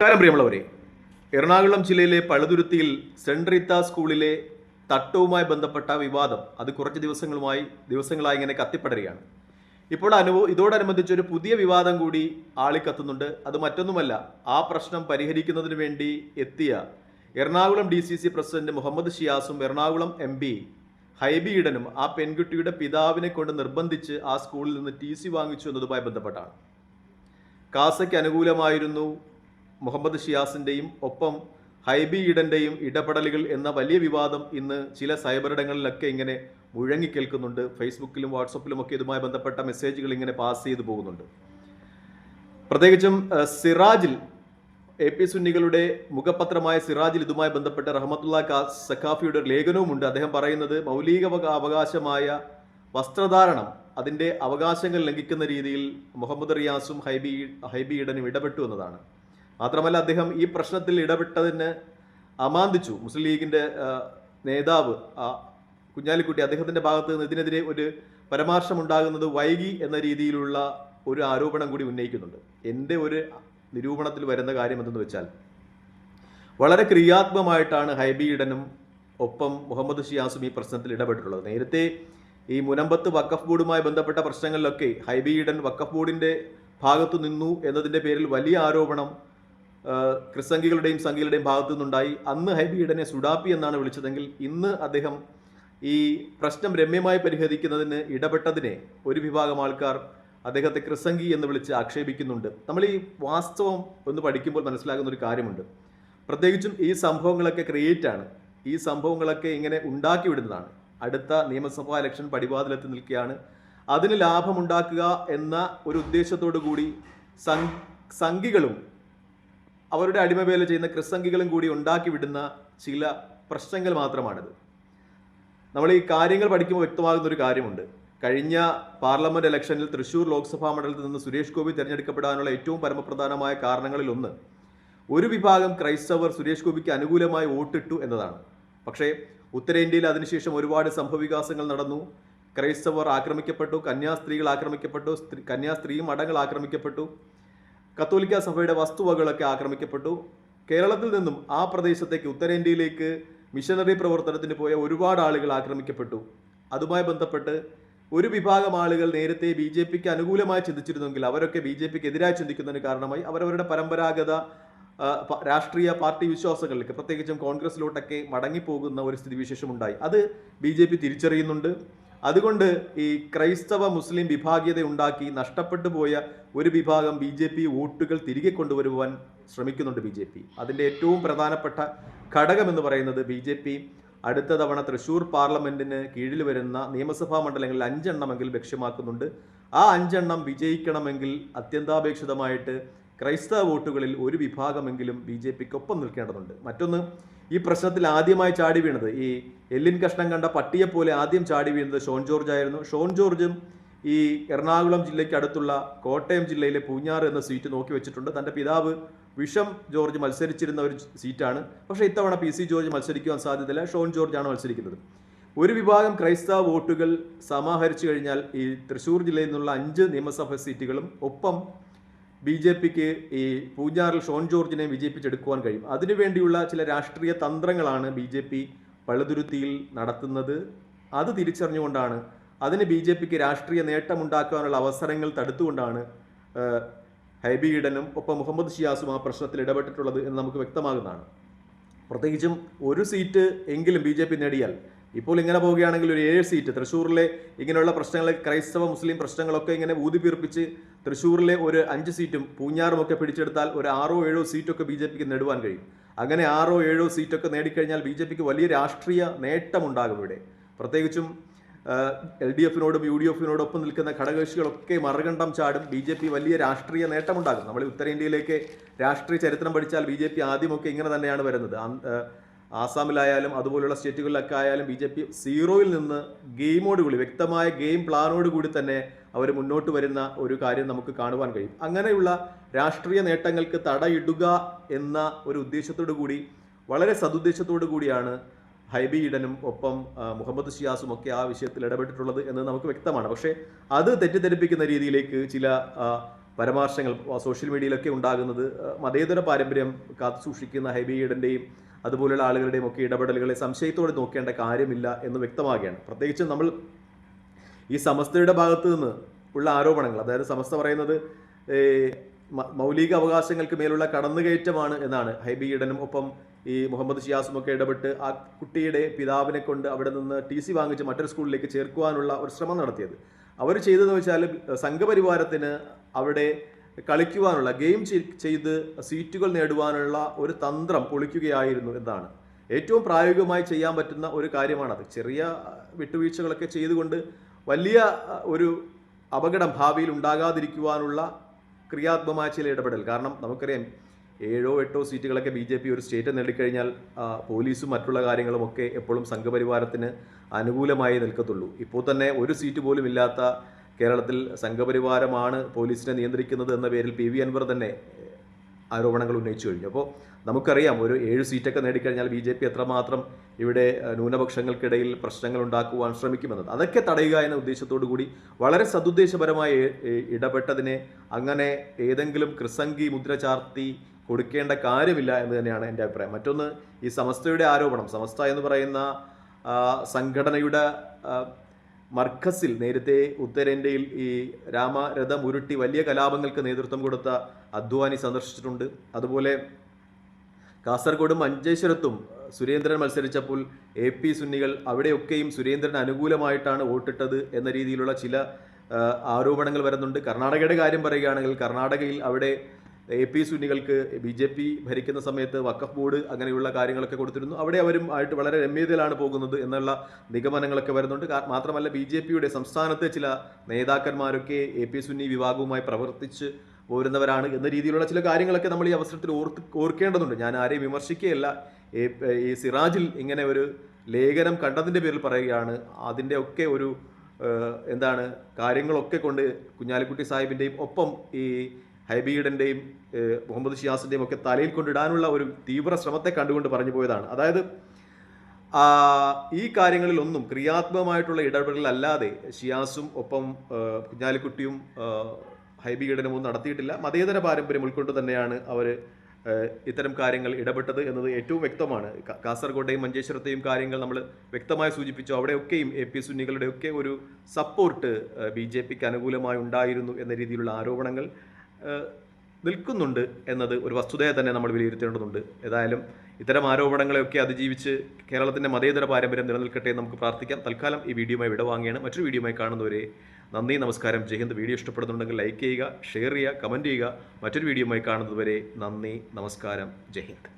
നമസ്കാരം പ്രിയമുള്ളവരെ. എറണാകുളം ജില്ലയിലെ പഴുതുരുത്തിയിൽ സെന്റ് റീത്ത സ്കൂളിലെ തട്ടവുമായി ബന്ധപ്പെട്ട വിവാദം അത് കുറച്ച് ദിവസങ്ങളുമായി ദിവസങ്ങളായി ഇങ്ങനെ കത്തിപ്പടരുകയാണ്. ഇപ്പോൾ അനുഭവ ഇതോടനുബന്ധിച്ച് ഒരു പുതിയ വിവാദം കൂടി ആളി കത്തുന്നുണ്ട് അത് മറ്റൊന്നുമല്ല ആ പ്രശ്നം പരിഹരിക്കുന്നതിന് വേണ്ടി എത്തിയ Ernakulam D C C president Muhammad ഷിയാസും Ernakulam M P Hibi ഈഡനും ആ പെൺകുട്ടിയുടെ പിതാവിനെ കൊണ്ട് നിർബന്ധിച്ച് ആ സ്കൂളിൽ നിന്ന് ടി സി വാങ്ങിച്ചു എന്നതുമായി ബന്ധപ്പെട്ടാണ്. കാസയ്ക്ക് അനുകൂലമായിരുന്നു മുഹമ്മദ് ഷിയാസിന്റെയും ഒപ്പം ഹൈബി ഈഡന്റെയും ഇടപെടലുകൾ എന്ന വലിയ വിവാദം ഇന്ന് ചില സൈബറിടങ്ങളിലൊക്കെ ഇങ്ങനെ മുഴങ്ങിക്കേൽക്കുന്നുണ്ട് ഫേസ്ബുക്കിലും വാട്സപ്പിലും ഒക്കെ ഇതുമായി ബന്ധപ്പെട്ട മെസ്സേജുകൾ ഇങ്ങനെ പാസ് ചെയ്തു പോകുന്നുണ്ട്. പ്രത്യേകിച്ചും സിറാജിൽ എ പി സുന്നികളുടെ മുഖപത്രമായ സിറാജിൽ ഇതുമായി ബന്ധപ്പെട്ട് റഹമത്തുള്ള കാ സഖാഫിയുടെ ലേഖനവുമുണ്ട്. അദ്ദേഹം പറയുന്നത് മൗലിക അവകാശമായ വസ്ത്രധാരണം അതിന്റെ അവകാശങ്ങൾ ലംഘിക്കുന്ന രീതിയിൽ മുഹമ്മദ് റിയാസും ഹൈബി ഹൈബി ഈഡനും ഇടപെട്ടു എന്നതാണ്. മാത്രമല്ല അദ്ദേഹം ഈ പ്രശ്നത്തിൽ ഇടപെട്ടതിന് അമാന്തിച്ചു. മുസ്ലിം ലീഗിന്റെ നേതാവ് കുഞ്ഞാലിക്കുട്ടി അദ്ദേഹത്തിന്റെ ഭാഗത്ത് നിന്ന് ഇതിനെതിരെ ഒരു പരമാർശം ഉണ്ടാകുന്നത് വൈകി എന്ന രീതിയിലുള്ള ഒരു ആരോപണം കൂടി ഉന്നയിക്കുന്നുണ്ട്. എന്റെ ഒരു നിരൂപണത്തിൽ വരുന്ന കാര്യം എന്തെന്ന് വെച്ചാൽ വളരെ ക്രിയാത്മകമായിട്ടാണ് ഹൈബി ഇടനും ഒപ്പം മുഹമ്മദ് ഷിയാസും ഈ പ്രശ്നത്തിൽ ഇടപെട്ടിട്ടുള്ളത്. നേരത്തെ ഈ മുനമ്പത്ത് വക്കഫ് ബോർഡുമായി ബന്ധപ്പെട്ട പ്രശ്നങ്ങളിലൊക്കെ ഹൈബി ഇടൻ വക്കഫ് ബോർഡിന്റെ ഭാഗത്തു നിന്നു എന്നതിന്റെ പേരിൽ വലിയ ആരോപണം ക്രിസംഗികളുടെയും സംഘികളുടെയും ഭാഗത്തു നിന്നുണ്ടായി അന്ന് ഹൈബി ഈഡനെ സുഡാപ്പി എന്നാണ് വിളിച്ചതെങ്കിൽ ഇന്ന് അദ്ദേഹം ഈ പ്രശ്നം രമ്യമായി പരിഹരിക്കുന്നതിന് ഇടപെട്ടതിനെ ഒരു വിഭാഗം ആൾക്കാർ അദ്ദേഹത്തെ ക്രിസംഗി എന്ന് വിളിച്ച് ആക്ഷേപിക്കുന്നുണ്ട്. നമ്മൾ ഈ വാസ്തവം ഒന്ന് പഠിക്കുമ്പോൾ മനസ്സിലാകുന്ന ഒരു കാര്യമുണ്ട്. പ്രത്യേകിച്ചും ഈ സംഭവങ്ങളൊക്കെ ക്രിയേറ്റ് ആണ്. ഈ സംഭവങ്ങളൊക്കെ ഇങ്ങനെ ഉണ്ടാക്കി വിടുന്നതാണ്. അടുത്ത നിയമസഭാ ഇലക്ഷൻ പടിവാതിലെത്തി നിൽക്കുകയാണ്. അതിന് ലാഭമുണ്ടാക്കുക എന്ന ഒരു ഉദ്ദേശത്തോടു കൂടി സംഘികളും അവരുടെ അടിമവേല ചെയ്യുന്ന ക്രിസ്സംഗികളും കൂടി ഉണ്ടാക്കി വിടുന്ന ചില പ്രശ്നങ്ങൾ മാത്രമാണിത്. നമ്മൾ ഈ കാര്യങ്ങൾ പഠിക്കുമ്പോൾ വ്യക്തമാകുന്ന ഒരു കാര്യമുണ്ട്. കഴിഞ്ഞ പാർലമെന്റ് ഇലക്ഷനിൽ തൃശൂർ ലോക്സഭാ മണ്ഡലത്തിൽ നിന്ന് സുരേഷ് ഗോപി തിരഞ്ഞെടുക്കപ്പെടാനുള്ള ഏറ്റവും പരമപ്രധാനമായ കാരണങ്ങളിൽ ഒന്ന് ഒരു വിഭാഗം ക്രൈസ്തവർ സുരേഷ് ഗോപിക്ക് അനുകൂലമായി വോട്ടിട്ടു എന്നതാണ്. പക്ഷേ ഉത്തരേന്ത്യയിൽ അതിനുശേഷം ഒരുപാട് സംഭവവികാസങ്ങൾ നടന്നു. ക്രൈസ്തവർ ആക്രമിക്കപ്പെട്ടു കന്യാസ്ത്രീകൾ ആക്രമിക്കപ്പെട്ടു സ്ത്രീ കന്യാസ്ത്രീ മഠങ്ങൾ ആക്രമിക്കപ്പെട്ടു. കത്തോലിക്ക സഭയുടെ വസ്തുവകളൊക്കെ ആക്രമിക്കപ്പെട്ടു. കേരളത്തിൽ നിന്നും ആ പ്രദേശത്തേക്ക് ഉത്തരേന്ത്യയിലേക്ക് മിഷനറി പ്രവർത്തനത്തിന് പോയ ഒരുപാട് ആളുകൾ ആക്രമിക്കപ്പെട്ടു. അതുമായി ബന്ധപ്പെട്ട് ഒരു വിഭാഗം ആളുകൾ നേരത്തെ ബി ജെ പിക്ക് അനുകൂലമായി ചിന്തിച്ചിരുന്നെങ്കിൽ അവരൊക്കെ ബി ജെ പിക്ക് എതിരായി ചിന്തിക്കുന്നതിന് കാരണമായി അവരവരുടെ പരമ്പരാഗത രാഷ്ട്രീയ പാർട്ടി വിശ്വാസങ്ങളിലേക്ക് പ്രത്യേകിച്ചും കോൺഗ്രസിലോട്ടൊക്കെ മടങ്ങിപ്പോകുന്ന ഒരു സ്ഥിതിവിശേഷം ഉണ്ടായി അത് ബി ജെ പി തിരിച്ചറിയുന്നുണ്ട്. അതുകൊണ്ട് ഈ ക്രൈസ്തവ മുസ്ലിം വിഭാഗീയത ഉണ്ടാക്കി നഷ്ടപ്പെട്ടു പോയ ഒരു വിഭാഗം ബി ജെ പി വോട്ടുകൾ തിരികെ കൊണ്ടുവരുവാൻ ശ്രമിക്കുന്നുണ്ട് ബി ജെ പി. അതിന്റെ ഏറ്റവും പ്രധാനപ്പെട്ട ഘടകം എന്ന് പറയുന്നത് ബി ജെ പി അടുത്ത തവണ തൃശൂർ പാർലമെന്റിന് കീഴിൽ വരുന്ന നിയമസഭാ മണ്ഡലങ്ങളിൽ അഞ്ചെണ്ണമെങ്കിൽ ലക്ഷ്യമാക്കുന്നുണ്ട്. ആ അഞ്ചെണ്ണം വിജയിക്കണമെങ്കിൽ അത്യന്താപേക്ഷിതമായിട്ട് ക്രൈസ്തവ വോട്ടുകളിൽ ഒരു വിഭാഗമെങ്കിലും ബി ജെ പിക്ക് ഒപ്പം നിൽക്കേണ്ടതുണ്ട്. മറ്റൊന്ന് ഈ പ്രശ്നത്തിൽ ആദ്യമായി ചാടി വീണത് ഈ എല്ലിൻ കഷ്ണം കണ്ട പട്ടിയെപ്പോലെ ആദ്യം ചാടി വീണത് ഷോൺ ജോർജ് ആയിരുന്നു. ഷോൺ ജോർജും ഈ എറണാകുളം ജില്ലയ്ക്ക് അടുത്തുള്ള കോട്ടയം ജില്ലയിലെ പൂഞ്ഞാറ് എന്ന സീറ്റ് നോക്കി വെച്ചിട്ടുണ്ട്. തന്റെ പിതാവ് വിഷം ജോർജ് മത്സരിച്ചിരുന്ന ഒരു സീറ്റാണ്. പക്ഷേ ഇത്തവണ പി സി ജോർജ് മത്സരിക്കുവാൻ സാധ്യതയില്ല. ഷോൺ ജോർജ് ആണ് മത്സരിക്കുന്നത്. ഒരു വിഭാഗം ക്രൈസ്തവ വോട്ടുകൾ സമാഹരിച്ചു കഴിഞ്ഞാൽ ഈ തൃശ്ശൂർ ജില്ലയിൽ നിന്നുള്ള അഞ്ച് നിയമസഭാ സീറ്റുകളും ഒപ്പം ബി ജെ പിക്ക് ഈ പൂഞ്ഞാറിൽ ഷോൺ ജോർജിനെ വിജയിപ്പിച്ചെടുക്കുവാൻ കഴിയും. അതിനുവേണ്ടിയുള്ള ചില രാഷ്ട്രീയ തന്ത്രങ്ങളാണ് ബി ജെ പി പഴുതുരുത്തിയിൽ നടത്തുന്നത്. അത് തിരിച്ചറിഞ്ഞുകൊണ്ടാണ് അതിന് ബി ജെ പിക്ക് രാഷ്ട്രീയ നേട്ടമുണ്ടാക്കാനുള്ള അവസരങ്ങൾ തടുത്തുകൊണ്ടാണ് ഹൈബി ഈഡനും ഒപ്പം മുഹമ്മദ് ഷിയാസും ആ പ്രശ്നത്തിൽ ഇടപെട്ടിട്ടുള്ളത് എന്ന് നമുക്ക് വ്യക്തമാകുന്നതാണ്. പ്രത്യേകിച്ചും ഒരു സീറ്റ് എങ്കിലും ബി ജെ പി നേടിയാൽ ഇപ്പോൾ ഇങ്ങനെ പോവുകയാണെങ്കിൽ ഒരു ഏഴ് സീറ്റ് തൃശ്ശൂരിലെ ഇങ്ങനെയുള്ള പ്രശ്നങ്ങൾ ക്രൈസ്തവ മുസ്ലിം പ്രശ്നങ്ങളൊക്കെ ഇങ്ങനെ ഊതിപ്പീർപ്പിച്ച് തൃശ്ശൂരിലെ ഒരു അഞ്ച് സീറ്റും പൂഞ്ഞാറും ഒക്കെ പിടിച്ചെടുത്താൽ ഒരു ആറോ ഏഴോ സീറ്റൊക്കെ ബി ജെ പിക്ക് നേടുവാൻ കഴിയും. അങ്ങനെ ആറോ ഏഴോ സീറ്റൊക്കെ നേടിക്കഴിഞ്ഞാൽ ബി ജെ പിക്ക് വലിയ രാഷ്ട്രീയ നേട്ടമുണ്ടാകും ഇവിടെ. പ്രത്യേകിച്ചും എൽ ഡി എഫിനോടും യു ഡി എഫിനോടൊപ്പം നിൽക്കുന്ന ഘടകകക്ഷികളൊക്കെ മറുകണ്ഠം ചാടും ബി ജെ പി വലിയ രാഷ്ട്രീയ നേട്ടമുണ്ടാകും. നമ്മൾ ഉത്തരേന്ത്യയിലേക്ക് രാഷ്ട്രീയ ചരിത്രം പഠിച്ചാൽ ബി ജെ പി ആദ്യമൊക്കെ ഇങ്ങനെ തന്നെയാണ് വരുന്നത്. ആസാമിലായാലും അതുപോലുള്ള സ്റ്റേറ്റുകളിലൊക്കെ ആയാലും ബി ജെ പി സീറോയിൽ നിന്ന് ഗെയിമോട് കൂടി വ്യക്തമായ ഗെയിം പ്ലാനോട് കൂടി തന്നെ അവർ മുന്നോട്ട് വരുന്ന ഒരു കാര്യം നമുക്ക് കാണുവാൻ കഴിയും. അങ്ങനെയുള്ള രാഷ്ട്രീയ നേട്ടങ്ങൾക്ക് തടയിടുക എന്ന ഒരു ഉദ്ദേശത്തോടു കൂടി വളരെ സതുദ്ദേശത്തോടു കൂടിയാണ് ഹൈബി ഈഡനും ഒപ്പം മുഹമ്മദ് ഷിയാസും ഒക്കെ ആ വിഷയത്തിൽ ഇടപെട്ടിട്ടുള്ളത് എന്ന് നമുക്ക് വ്യക്തമാണ്. പക്ഷേ അത് തെറ്റിദ്ധരിപ്പിക്കുന്ന രീതിയിലേക്ക് ചില പരാമർശങ്ങൾ സോഷ്യൽ മീഡിയയിലൊക്കെ ഉണ്ടാകുന്നത് മതേതര പാരമ്പര്യം കാത്തു സൂക്ഷിക്കുന്ന ഹൈബിയുടെയും അതുപോലെയുള്ള ആളുകളുടെയും ഒക്കെ ഇടപെടലുകളെ സംശയത്തോടെ നോക്കേണ്ട കാര്യമില്ല എന്ന് വ്യക്തമാകുകയാണ്. പ്രത്യേകിച്ച് നമ്മൾ ഈ സമസ്തയുടെ ഭാഗത്ത് നിന്ന് ഉള്ള ആരോപണങ്ങൾ അതായത് സമസ്ത പറയുന്നത് മൗലിക അവകാശങ്ങൾക്ക് മേലുള്ള കടന്നുകയറ്റമാണ് എന്നാണ്. ഹൈബി ഈഡനും ഒപ്പം ഈ മുഹമ്മദ് ഷിയാസും ഒക്കെ ഇടപെട്ട് ആ കുട്ടിയുടെ പിതാവിനെ കൊണ്ട് അവിടെ നിന്ന് ടി സി വാങ്ങിച്ച് മറ്റൊരു സ്കൂളിലേക്ക് ചേർക്കുവാനുള്ള ഒരു ശ്രമം നടത്തിയത്. അവർ ചെയ്തതെന്ന് വെച്ചാൽ സംഘപരിവാരത്തിന് അവിടെ കളിക്കുവാനുള്ള ഗെയിം ചെയ്ത് സീറ്റുകൾ നേടുവാനുള്ള ഒരു തന്ത്രം പൊളിക്കുകയായിരുന്നു എന്നാണ്. ഏറ്റവും പ്രായോഗികമായി ചെയ്യാൻ പറ്റുന്ന ഒരു കാര്യമാണത്. ചെറിയ വിട്ടുവീഴ്ചകളൊക്കെ ചെയ്തുകൊണ്ട് വലിയ ഒരു അപകടം ഭാവിയിൽ ഉണ്ടാകാതിരിക്കുവാനുള്ള ക്രിയാത്മകമായ ചില ഇടപെടൽ. കാരണം നമുക്കറിയാം ഏഴോ എട്ടോ സീറ്റുകളൊക്കെ ബി ജെ പി ഒരു സ്റ്റേറ്റ് നേടിക്കഴിഞ്ഞാൽ പോലീസും മറ്റുള്ള കാര്യങ്ങളുമൊക്കെ എപ്പോഴും സംഘപരിവാരത്തിന് അനുകൂലമായി നിൽക്കത്തുള്ളൂ. ഇപ്പോൾ തന്നെ ഒരു സീറ്റ് പോലും ഇല്ലാത്ത കേരളത്തിൽ സംഘപരിവാരമാണ് പോലീസിനെ നിയന്ത്രിക്കുന്നത് എന്ന പേരിൽ പി വി അൻവർ തന്നെ ആരോപണങ്ങൾ ഉന്നയിച്ചു കഴിഞ്ഞു. അപ്പോൾ നമുക്കറിയാം ഒരു ഏഴ് സീറ്റൊക്കെ നേടിക്കഴിഞ്ഞാൽ ബി ജെ പി എത്രമാത്രം ഇവിടെ ന്യൂനപക്ഷങ്ങൾക്കിടയിൽ പ്രശ്നങ്ങൾ ഉണ്ടാക്കുവാൻ ശ്രമിക്കുമെന്നത്. അതൊക്കെ തടയുക എന്ന ഉദ്ദേശത്തോടു കൂടി വളരെ സതുദ്ദേശപരമായി ഇടപെട്ടതിനെ അങ്ങനെ ഏതെങ്കിലും കൃസംഗി മുദ്ര ചാർത്തി കൊടുക്കേണ്ട കാര്യമില്ല എന്ന് തന്നെയാണ് എന്റെ അഭിപ്രായം. മറ്റൊന്ന് ഈ സമസ്തയുടെ ആരോപണം. സമസ്ത എന്ന് പറയുന്ന സംഘടനയുടെ മർക്കസിൽ നേരത്തെ ഉത്തരേന്ത്യയിൽ ഈ രാമരഥം ഉരുട്ടി വലിയ കലാപങ്ങൾക്ക് നേതൃത്വം കൊടുത്ത അദ്വാനി സന്ദർശിച്ചിട്ടുണ്ട്. അതുപോലെ കാസർഗോഡും മഞ്ചേശ്വരത്തും സുരേന്ദ്രൻ മത്സരിച്ചപ്പോൾ എ പി സുന്നികൾ അവിടെയൊക്കെയും സുരേന്ദ്രൻ അനുകൂലമായിട്ടാണ് വോട്ടിട്ടത് എന്ന രീതിയിലുള്ള ചില ആരോപണങ്ങൾ വരുന്നുണ്ട്. കർണാടകയുടെ കാര്യം പറയുകയാണെങ്കിൽ കർണാടകയിൽ അവിടെ എ പി സുന്നികൾക്ക് ബി ജെ പി ഭരിക്കുന്ന സമയത്ത് വക്കഫ് ബോർഡ് അങ്ങനെയുള്ള കാര്യങ്ങളൊക്കെ കൊടുത്തിരുന്നു. അവിടെ അവരും ആയിട്ട് വളരെ രമ്യതയിലാണ് പോകുന്നത് എന്നുള്ള നിഗമനങ്ങളൊക്കെ വരുന്നുണ്ട്. മാത്രമല്ല ബി ജെ പിയുടെ സംസ്ഥാനത്തെ ചില നേതാക്കന്മാരൊക്കെ എ പി സുന്നി വിഭാഗവുമായി പ്രവർത്തിച്ച് പോരുന്നവരാണ് എന്ന രീതിയിലുള്ള ചില കാര്യങ്ങളൊക്കെ നമ്മൾ ഈ അവസരത്തിൽ ഓർത്ത് ഓർക്കേണ്ടതുണ്ട്. ഞാൻ ആരെയും വിമർശിക്കുകയല്ല. ഈ- സിറാജിൽ ഇങ്ങനെ ഒരു ലേഖനം കണ്ടതിന്റെ പേരിൽ പറയുകയാണ്. അതിന്റെ ഒക്കെ ഒരു എന്താണ് കാര്യങ്ങളൊക്കെ കൊണ്ട് കുഞ്ഞാലിക്കുട്ടി സാഹിബിന്റെയും ഒപ്പം ഈ ഹൈബീഡന്റെയും മുഹമ്മദ് ഷിയാസിന്റെയും ഒക്കെ തലയിൽ കൊണ്ടിടാനുള്ള ഒരു തീവ്ര ശ്രമത്തെ കണ്ടുകൊണ്ട് പറഞ്ഞു പോയതാണ്. അതായത് ഈ കാര്യങ്ങളിലൊന്നും ക്രിയാത്മകമായിട്ടുള്ള ഇടപെടലല്ലാതെ ഷിയാസും ഒപ്പം കുഞ്ഞാലിക്കുട്ടിയും ആ, ഹൈബി ഈഡനും ഒന്നും നടത്തിയിട്ടില്ല. മതേതര പാരമ്പര്യം ഉൾക്കൊണ്ട് തന്നെയാണ് അവർ ഇത്തരം കാര്യങ്ങൾ ഇടപെട്ടത് എന്നത് ഏറ്റവും വ്യക്തമാണ്. കാസർഗോഡേയും മഞ്ചേശ്വരത്തെയും കാര്യങ്ങൾ നമ്മൾ വ്യക്തമായി സൂചിപ്പിച്ചു. അവിടെയൊക്കെയും എ പി സുന്നികളുടെയൊക്കെ ഒരു സപ്പോർട്ട് ബി ജെ പിക്ക് അനുകൂലമായി ഉണ്ടായിരുന്നു എന്ന രീതിയിലുള്ള ആരോപണങ്ങൾ നിൽക്കുന്നുണ്ട് എന്നത് ഒരു വസ്തുതയെ തന്നെ നമ്മൾ വിലയിരുത്തേണ്ടതുണ്ട്. ഏതായാലും ഇത്തരം ആരോപണങ്ങളെയൊക്കെ അതിജീവിച്ച് കേരളത്തിന്റെ മതേതര പാരമ്പര്യം നിലനിൽക്കട്ടെ നമുക്ക് പ്രാർത്ഥിക്കാം. തൽക്കാലം ഈ വീഡിയോയുമായി വിടവാങ്ങിയാണ് മറ്റൊരു വീഡിയോയുമായി കാണുന്നവരെ നന്ദി നമസ്കാരം. ജയ്ഹിന്ദ് വീഡിയോ ഇഷ്ടപ്പെടുന്നുണ്ടെങ്കിൽ ലൈക്ക് ചെയ്യുക ഷെയർ ചെയ്യുക കമന്റ് ചെയ്യുക. മറ്റൊരു വീഡിയോയുമായി കാണുന്നതുവരെ നന്ദി നമസ്കാരം. ജയ്ഹിന്ദ്